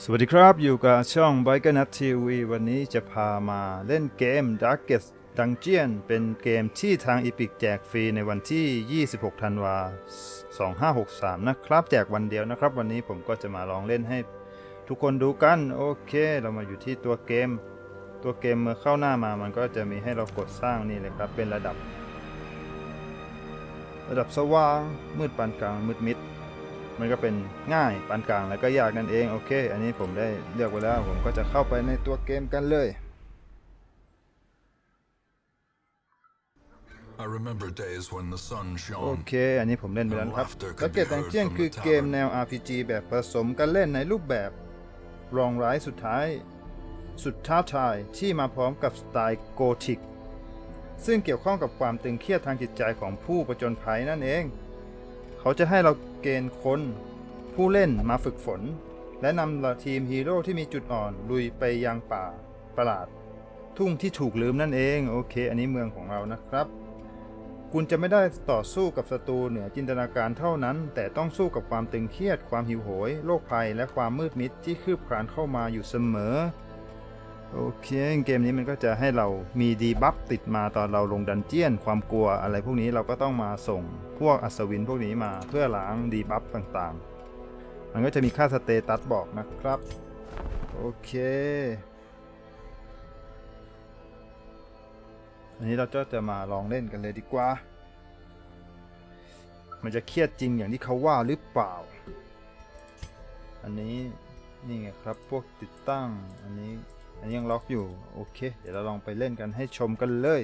สวัสดีครับอยู่กับช่อง b i k e r n u t TV วันนี้จะพามาเล่นเกม Darkest Dungeon เป็นเกมที่ทาง Epic แจกฟรีในวันที่ 26 ธันวา 2563 นะครับ แจกวันเดียวนะครับ วันนี้ผมก็จะมาลองเล่นให้ทุกคนดูกัน โอเค เรามาอยู่ที่ตัวเกม ตัวเกมเมื่อเข้าหน้ามามันก็จะมีให้เรากดสร้างนี่เลยครับ เป็นระดับ ระดับสว่างมืดปานกลางมืดมิด มันก็เป็นง่ายปานกลางแล้วก็ยากนั่นเองโอเค อันนี้ผมได้เลือกไว้แล้ว ผมก็จะเข้าไปในตัวเกมกันเลย I remember days when the sun โอ shone. เค อันนี้ผมเล่นไปแล้วนะครับก็เกตแตงเจียนคือเกมแนว RPG แบบผสมกันเล่นในรูปแบบรองร้ายสุดท้าย สุดท้าทายที่มาพร้อมกับสไตล์โกธิก ซึ่งเกี่ยวข้องกับความตึงเครียดทางจิตใจของผู้ประจนภัยนั่นเอง เขาจะให้เรา เกณฑ์คนผู้เล่นมาฝึกฝน และนำทีมฮีโร่ที่มีจุดอ่อนลุยไปยังป่าประหลาด ทุ่งที่ถูกลืมนั่นเองโอเค อันนี้เมืองของเรานะครับ คุณจะไม่ได้ต่อสู้กับศัตรูเหนือจินตนาการเท่านั้น แต่ต้องสู้กับความตึงเครียด ความหิวโหยโรคภัยและความมืดมิดที่คืบคลานเข้ามาอยู่เสมอ โอเค เกมนี้มันก็จะให้เรามีดีบัฟติดมาตอนเราลงดันเจียน ความกลัวอะไรพวกนี้เราก็ต้องมาส่งพวกอัศวินพวกนี้มาเพื่อล้างดีบัฟต่างๆ มันก็จะมีค่าสเตตัสบอกนะครับ โอเค อันนี้เราก็จะมาลองเล่นกันเลยดีกว่า มันจะเครียดจริงอย่างที่เขาว่าหรือเปล่า อันนี้นี่ไงครับพวกติดตั้งอันนี้ อันนี้ยังล็อกอยู่ โอเค เดี๋ยวเราลองไปเล่นกันให้ชมกันเลย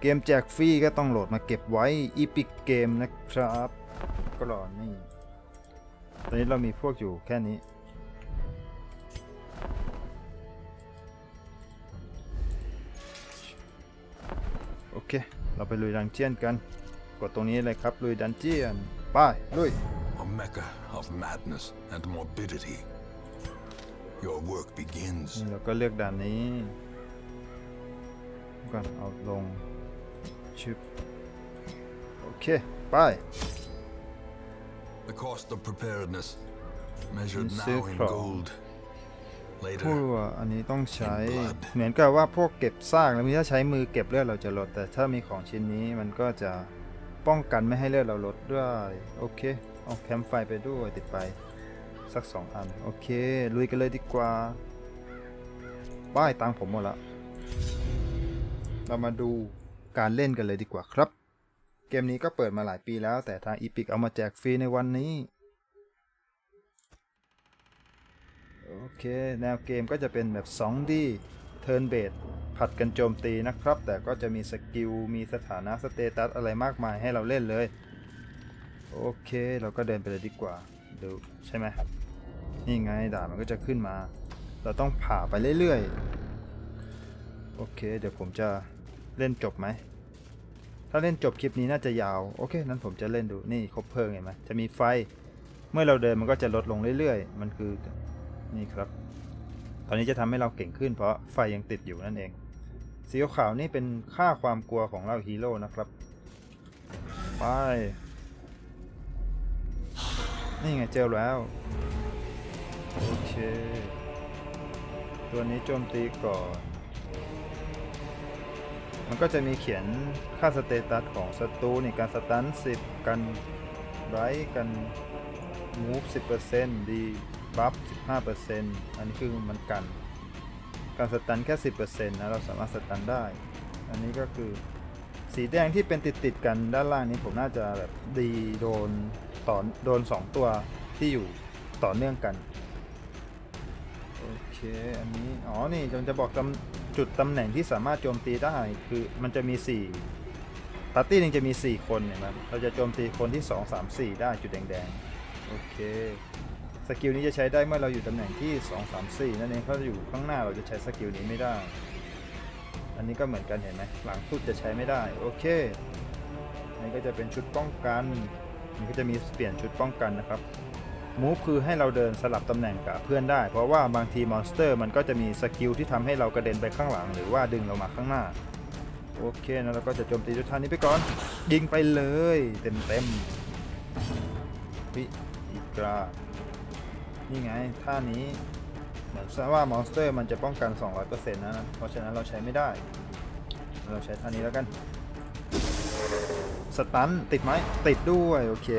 เกมแจกฟรีก็ต้องโหลดมาเก็บไว้ Epic Game นะครับก็รอนี่ ตอนนี้เรามีพวกอยู่แค่นี้ โอเค เราไปลุยดันเจียนกัน กดตรงนี้เลยครับ ลุยดันเจียน ไป ลุย A mecca of madness and morbidity. Your work begins. นี่เราก็เลือกด่านนี้ก่อนเอาลงชึบโอเค ไป The cost of preparedness, measured In now in silver. gold. พูด Later, ว่าอันนี้ต้องใช้ In blood เหมือนกับว่าพวกเก็บซากแล้วมีถ้าใช้มือเก็บเลือดเราจะลด แต่ถ้ามีของชิ้นนี้มันก็จะป้องกันไม่ให้เลือดเราลดด้วย โอเค เอาแคมป์ไฟไปด้วยติดไป สักสองอัน โอเค ลุยกันเลยดีกว่าป้ายตังผมหมดละเรามาดูการเล่นกันเลยดีกว่าครับ เกมนี้ก็เปิดมาหลายปีแล้ว แต่ทาง Epic เอามาแจกฟรีในวันนี้ โอเค แนวเกมก็จะเป็นแบบ 2D Turn Based ผัดกันโจมตีนะครับ แต่ก็จะมีสกิล มีสถานะสเตตัสอะไรมากมายให้เราเล่นเลย โอเค เราก็เดินไปเลยดีกว่า ดู ใช่ไหม นี่ไงด่านมันก็จะขึ้นมา เราต้องผ่าไปเรื่อยๆ โอเค เดี๋ยวผมจะเล่นจบไหม ถ้าเล่นจบคลิปนี้น่าจะยาว โอเค นั้นผมจะเล่นดู นี่ครบเพลิงเห็นไหมจะมีไฟ เมื่อเราเดินมันก็จะลดลงเรื่อยๆ มันคือ นี่ครับ ตอนนี้จะทำให้เราเก่งขึ้นเพราะไฟยังติดอยู่นั่นเอง สีขาวนี่เป็นค่าความกลัวของเราฮีโร่นะครับ ไป นี่ไงเจอแล้ว โอเค ตัวนี้โจมตีก่อน มันก็จะมีเขียนค่าสเตตัสของศัตรูนี่การสตัน10 กันไรกันมูฟ10%ดีบัฟ15%อันนี้คือมันกัน การสตันแค่ 10%นะเราสามารถสตันได้ อันนี้ก็คือสีแดงที่เป็นติดติดกันด้านล่างนี้ผมน่าจะแบบดีโดนต่อโดน 2 ตัวที่อยู่ต่อเนื่องกัน โอเค อันนี้ อ๋อ นี่มันจะบอกตำจุดตำแหน่งที่สามารถโจมตีได้ คือมันจะมี4ปาร์ตี้หนึงจะมี 4 คนเห็นไหมเราจะโจมตีคนที่ 2 3 4 ได้จุดแดงๆ โอเค สกิลนี้จะใช้ได้เมื่อเราอยู่ตำแหน่งที่ 2 3 4 นั่นเองถ้าอยู่ข้างหน้าเราจะใช้สกิลนี้ไม่ได้ อันนี้ก็เหมือนกันเห็นไหม หลังสุดจะใช้ไม่ได้ โอเค อันนี้ก็จะเป็นชุดป้องกัน มันก็จะมีเปลี่ยนชุดป้องกันนะครับ มูฟคือให้เราเดินสลับตำแหน่งกับเพื่อนได้ เพราะว่าบางทีมอนสเตอร์มันก็จะมีสกิลที่ทำให้เรากระเด็นไปข้างหลัง หรือว่าดึงเรามาข้างหน้า โอเคนะเราก็จะโจมตีด้วยท่านี้ไปก่อน ยิงไปเลยเต็มเต็มวิอีกรานี่ไงท่านี้เหมือนว่ามอนสเตอร์มันจะป้องกัน 200%นะ เพราะฉะนั้นเราใช้ไม่ได้ เราใช้ท่านี้แล้วกัน สตันติดไหมติดด้วย โอเค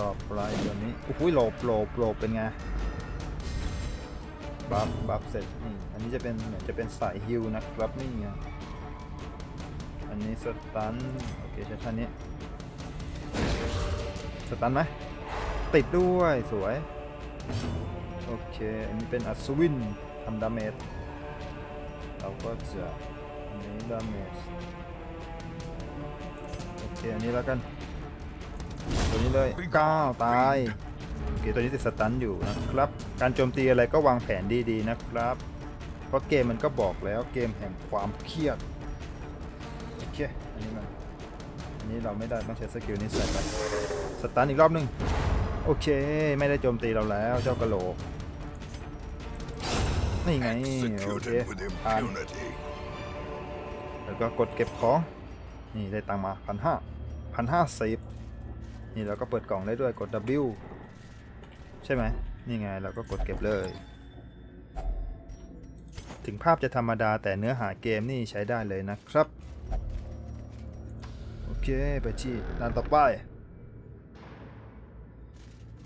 ต่อไปตัวนี้โอ้โหหลบหลบหลบเป็นไงบัฟบัฟเสร็จนี่อันนี้จะเป็นเหมือนจะเป็นสายฮิลนะครับนี่ไงอันนี้สตันโอเคใช้ท่านี้สตันไหมติดด้วยสวยโอเคอันนี้เป็นอัศวินทำดาเมจเราก็จะอันนี้ดาเมจโอเคอันนี้แล้วกัน ตัวนี้เลยก้าวตายโอเคตัวนี้ติดสตันอยู่นะครับ การโจมตีอะไรก็วางแผนดีๆนะครับ เพราะเกมมันก็บอกแล้วเกมแห่งความเครียดโอเคอันนี้มันอันนี้เราไม่ได้ต้องใช้สกิลนี้ใส่ไปสตันอีกรอบหนึ่งโอเค ไม่ได้โจมตีเราแล้วเจ้ากะโหลกนี่ไงโอเคผ่านแล้วก็กดเก็บของ นี่ได้ตังมาพันห้าพันห้าสิบ นี่เราก็เปิดกล่องได้ด้วยกด W ใช่ไหมนี่ไงเราก็กดเก็บเลย ถึงภาพจะธรรมดาแต่เนื้อหาเกมนี่ใช้ได้เลยนะครับ โอเคไปที่ด้านต่อไป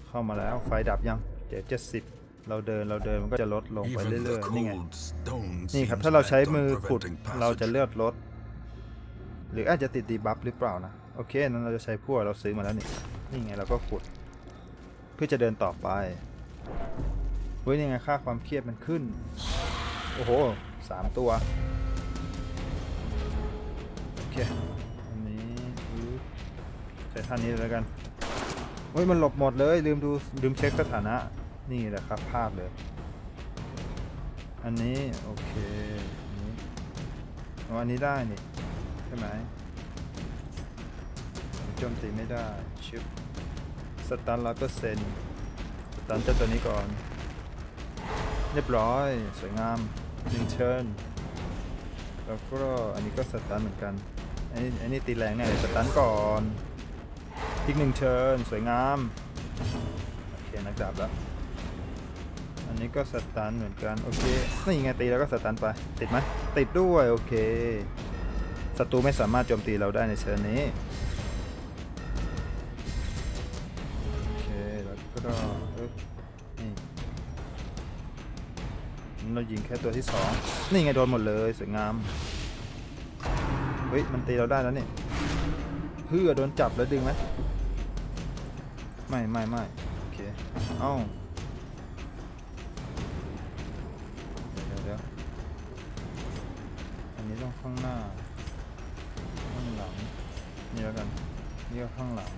เข้ามาแล้วไฟดับยังเจ็ดเจ็ดสิบเราเดินเราเดินมันก็จะลดลงไป Even เรื่ the อยๆนี่ไง cold stone นี่ครับ seems ถ้าเราใช้ bent on มือขุด preventing เราจะ passage. เลือดลด หรืออาจจะติดดีบัฟหรือเปล่านะ โอเค นั้นเราจะใช้พวกเราซื้อมาแล้วนี่ นี่ไงเราก็ขุด เพื่อจะเดินต่อไป เฮ้ยนี่ไงค่าความเครียดมันขึ้น โอ้โหสามตัว โอเค อันนี้ใช้ท่านี้แล้วกัน เฮ้ยมันหลบหมดเลย ลืมดู ลืมเช็คสถานะ นี่แหละครับพลาดเลย อันนี้ โอเค อันนี้เอาอันนี้ได้นี่ ใช่ไหม มตีไม่ได้ชิปสตันร้อยเปอร์เซ็นต์สตันเจ้าตัวนี้ก่อน เรียบร้อย สวยงามหนึ่งเชิญแล้วก็อันนี้ก็สตันเหมือนกันอันนี้อันนี้ตีแรงแน่เลยสตันก่อนอีกหนึ่งเชิญสวยงามโอเคนักดาบแล้วอันนี้ก็สตันเหมือนกันโอเคนี่ไงตีแล้วก็สตันไปติดไหมติดด้วยโอเคศัตรูไม่สามารถโจมตีเราได้ในเชิญนี้ เรายิงแค่ตัวที่สองนี่ไงโดนหมดเลยสวยงาม เฮ้ย มันตีเราได้แล้วเนี่ยเพื่อโดนจับแล้วดึงไหมไม่ไม่ไม่โอเค เอ้าเดี๋ยวเดี๋ยวอันนี้ต้องข้างหน้า ข้างหลัง นี่แล้วกันนี่ก็ข้างหลัง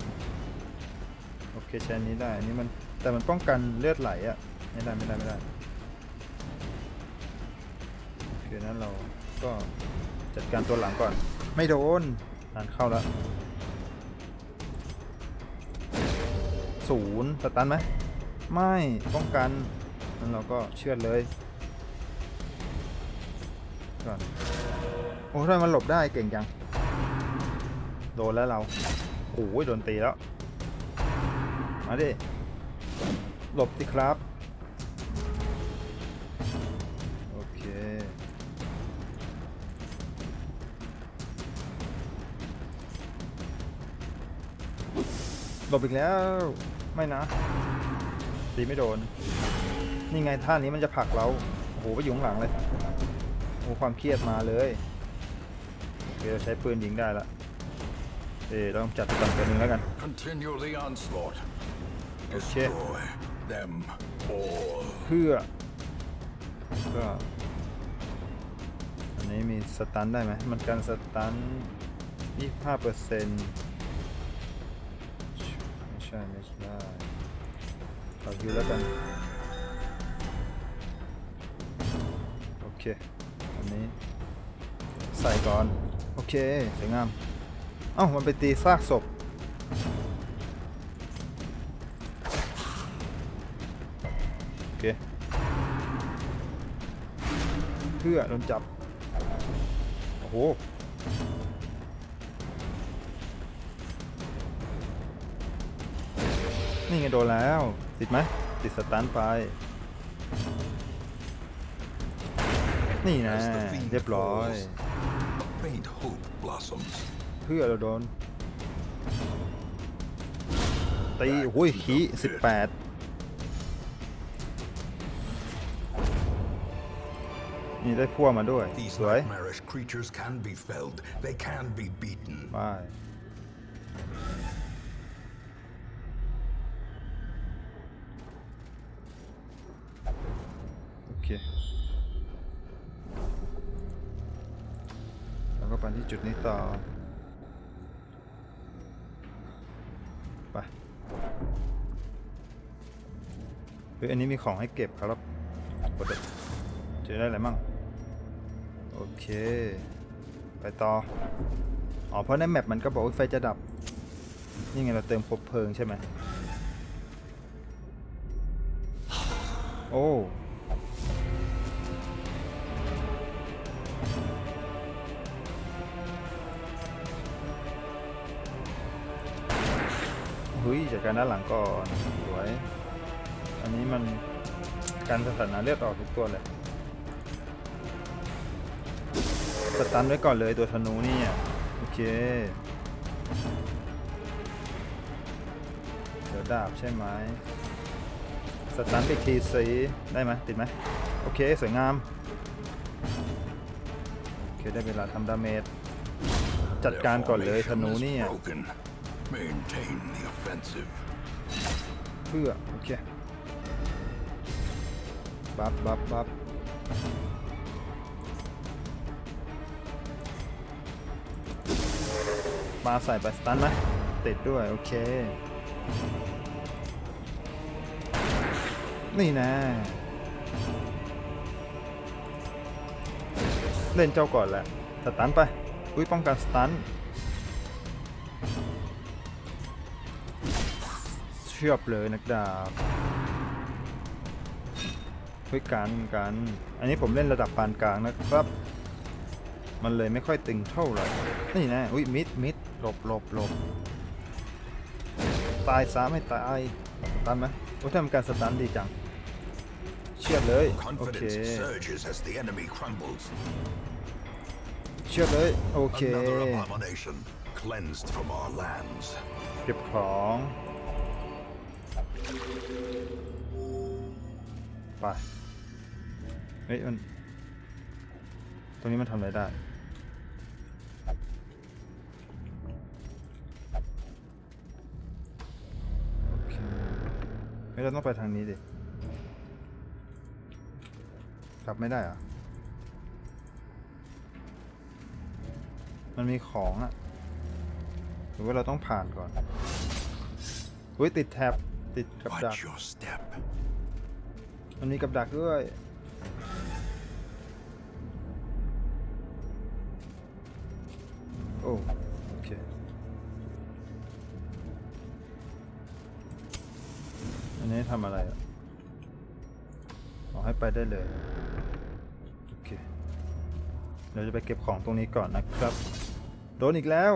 โอเคใช้นี้ได้อันนี้มันแต่มันป้องกันเลือดไหลอะ่ะ ไม่ได้ไม่ได้ไม่ได้ โอเคนั้นเราก็จัดการตัวหลังก่อน ไม่โดนนานเข้าแล้วศูนย์สตันไหมไม่ป้องกันนั้นเราก็เชื่อดเลยก่อนโอ้ทำไมมันหลบได้เก่งจัง โดนแล้วเราโอ้ยโดนตีแล้ว มาดิ หลบสิครับ หลบอีกแล้ว ไม่นะตีไม่โดน นี่ไงท่านี้มันจะผลักเราโอ้โหไปอยู่ข้างหลังเลยโอ้ความเครียดมาเลยโอเคเราใช้ปืนยิงได้ละเอ๊ะเราต้องจัดตันตัวหนึงแล้วกัน Continue the onslaught. Okay. Destroy them all. เพื่อก็อันนี้มีสตันได้ไหมมันการสตัน25เปอร์เซ็นต์ไม่ ใช่ไม่ใช่ขอยูแล้วกัน โอเค อันนี้ ใส่ก่อน โอเคสวยงาม เอ้า มันไปตีซากศพโอเค เพื่อโดนจับ โอ้โห นี่ไงโดนแล้ว ติดไหมติดสตันไป นี่นะ As the fiend เรียบร้อย falls, a faint hope blossoms. เพื่อเราโดน ตีหุ้ยขีสิบแปดนี่ได้พั่วมาด้วย These สวย nightmarish creatures เคแล้วก็ไปที่จุดนี้ต่อไปเฮ้ยอันนี้มีของให้เก็บครับกดเจอได้อะไรมั่งโอเค ไปต่อ อ๋อ เพราะในแมปมันก็บอกว่าไฟจะดับ นี่ไงเราเติมครบเพลิงใช่ไหม โอ้ การด้านหลังก่อนสวย อันนี้มันการสถานะเลือดออกทุกตัวเลยสตันไว้ก่อนเลยตัวธนูนี่อะโอเคเดี๋ยวดาบใช่ไหมสตันอีกทีสีได้ไหมติดไหมโอเคสวยงามโอเคได้เวลาทำดาเมจจัดการก่อนเลยธนูนี่ Maintain the offensive. เพื่อโอเคบัฟบัฟบัฟปาใส่ไปสตันไหมติดด้วย โอเค นี่นะ เล่นเจ้าก่อนแหละสตันไป อุ้ยป้องกันสตัน ชือบเลยนักดาบเฮ้ยกันกัน อันนี้ผมเล่นระดับปานกลางนะครับ มันเลยไม่ค่อยตึงเท่าไหร่ นี่นะ อุ้ยมิดมิดหลบหลบหลบตายซะไม่ตายสตันไหมโอ้ทำการสตันดีจัง เชือดเลย โอเค Confidence surges as the enemy crumbles. เชือดเลย โอเค Another abomination cleansed from our lands. เก็บของ ไปเฮ้ยมัน ตรงนี้มันทำอะไรได้ โอเคเฮ้ยเราต้องไปทางนี้ดิ กลับไม่ได้อะมันมีของอะหรือว่าเราต้องผ่านก่อนอุ้ยติดแท็บติดกับดัก มันมีกับดักด้วยโอ้โอเคอันนี้ทำอะไรอะขอให้ไปได้เลยโอเคเดี๋ยวจะไปเก็บของตรงนี้ก่อนนะครับ โดนอีกแล้ว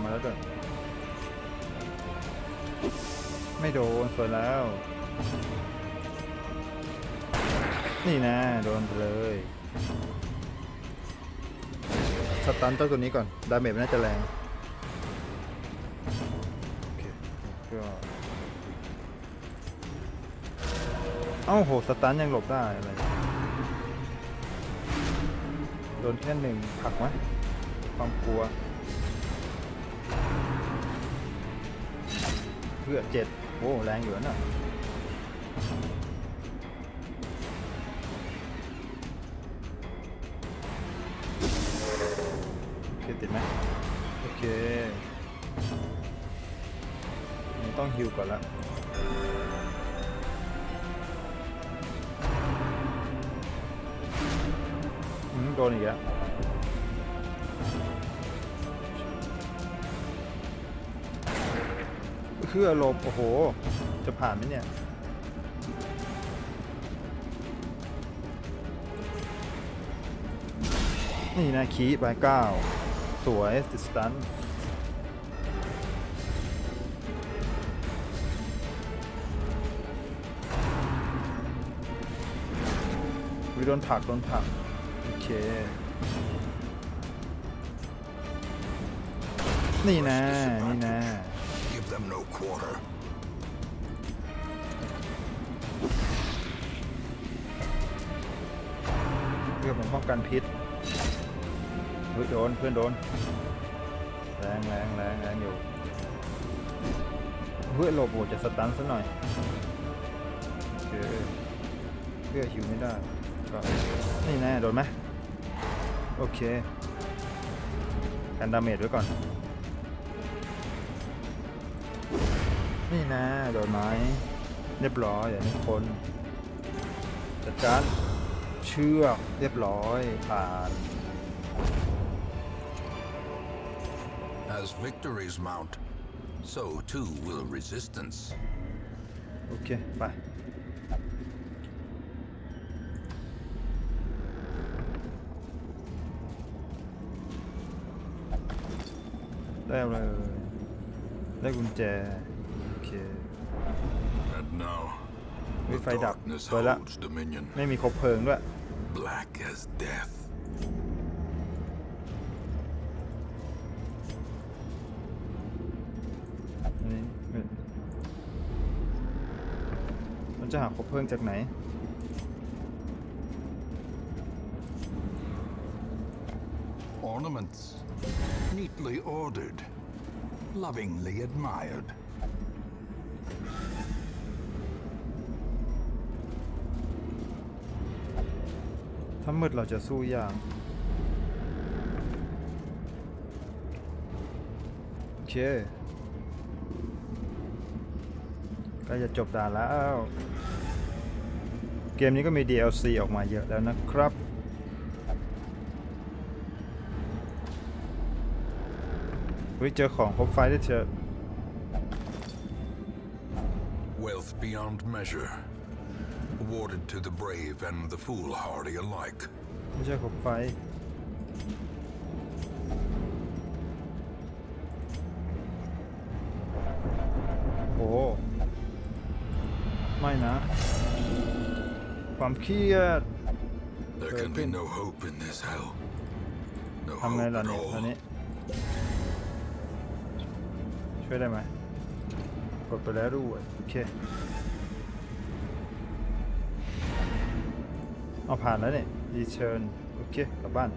ไม่ได้เอายามาแล้วด้วยไม่โดนสวยแล้ว นี่นะ โดนเลยสตันเจ้าตัวนี้ก่อน ดาเมจน่าจะแรงโอเคก็เอ้าโหสตันยังหลบได้อะไรโดนแค่หนึ่งผักไหมความกลัว เพื่อเจ็ดโอ้แรงอยู่นะโอเคติดไหมโอเคต้องฮิวก่อนละอืมโดนอีกแล้ว พื่อหลบโอ้โห จะผ่านไหมเนี่ย นี่นะคีบายเก้าสวยสสตันวิโดนผักโดนผัก โอเค นี่นะ นี่นะ them no quarter. เพื่อผมป้องกันพิษเฮ้ยโดนเพื่อนโดน แรงแรงแรงแรงอยู่เฮ้ยหลบโหจะสตันซะหน่อยโอเคเพื่อหิวไม่ได้ก็นี่แน่โดนไหมโอเคกันดาเมจไว้ก่อน นี่นะโดนไหมเรียบร้อยอย่างนี้คนจัดการเชือกเรียบร้อยผ่าน As victories mount, so too will resistance. โอเค ไปได้อะไรเอ่ยได้กุญแจโอ เค And now, Ui, the phải đập. darkness Rồi đó. holds dominion, ไม่มีครบเพลิงด้วย black as death. อันนี้ไม่มันจะหาครบเพลิงจากไหน Ornaments, neatly ordered, lovingly admired. ถ้ามืดเราจะสู้ยากโอเคใกล้จะจบด่านแล้ว เกมนี้ก็มี DLC ออกมาเยอะแล้วนะครับเฮ้ยเจอของครบไฟได้เจอ Wealth beyond measure, awarded to the brave and the foolhardy alike. ไม่ใช่ครบไฟ โอ้ไม่นะ ความเครียด There Very can be good. no hope in this hell. No ทำไง hope ล่ะ at เนี่ยตอน all. นี้ ช่วยได้ไหม กดไปแล้วด้วยโอเค เอาผ่านแล้วเนี่ยรีเชิญโอเคกลับบ้าน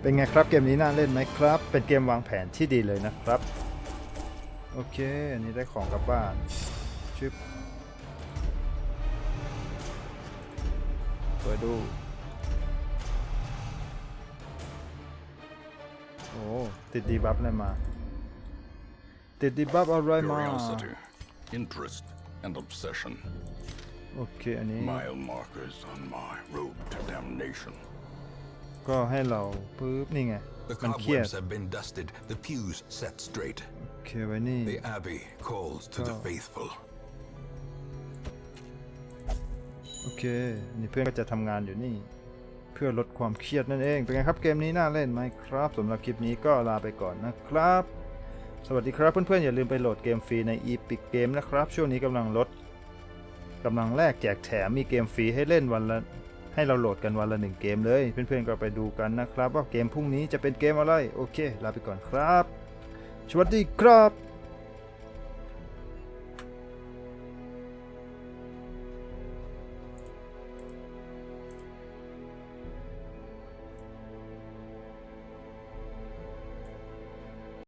เป็นไงครับเกมนี้น่าเล่นไหมครับ เป็นเกมวางแผนที่ดีเลยนะครับ โอเคอันนี้ได้ของกลับบ้านชึบเปิดดูโอ้ติดดีบัฟอะไรมา ติดดีบัฟอะไรมา Curiosity, interest, and obsession. โอเคอันนี้ Mile markers on my road to damnation. ก็ให้เราปึ๊บนี่ไง The มันเครียด cobwebs have been dusted, the pews set straight. โอเคไว้นี่ The abbey calls to the Oh. faithful. โอเค นี่เพื่อนก็จะทำงานอยู่นี่ เพื่อลดความเครียดนั่นเอง เป็นไงครับเกมนี้น่าเล่นไหมครับสำหรับคลิปนี้ก็ลาไปก่อนนะครับ สวัสดีครับเพื่อนๆ อย่าลืมไปโหลดเกมฟรีใน Epic Game นะครับ ช่วงนี้กำลังลด กำลังแลกแจกแถมมีเกมฟรีให้เล่นวันละ ให้เราโหลดกันวันละหนึ่งเกมเลย เพื่อนๆก็ไปดูกันนะครับ ว่าเกมพรุ่งนี้จะเป็นเกมอะไร โอเค ลาไปก่อนครับ สวัสดีครับ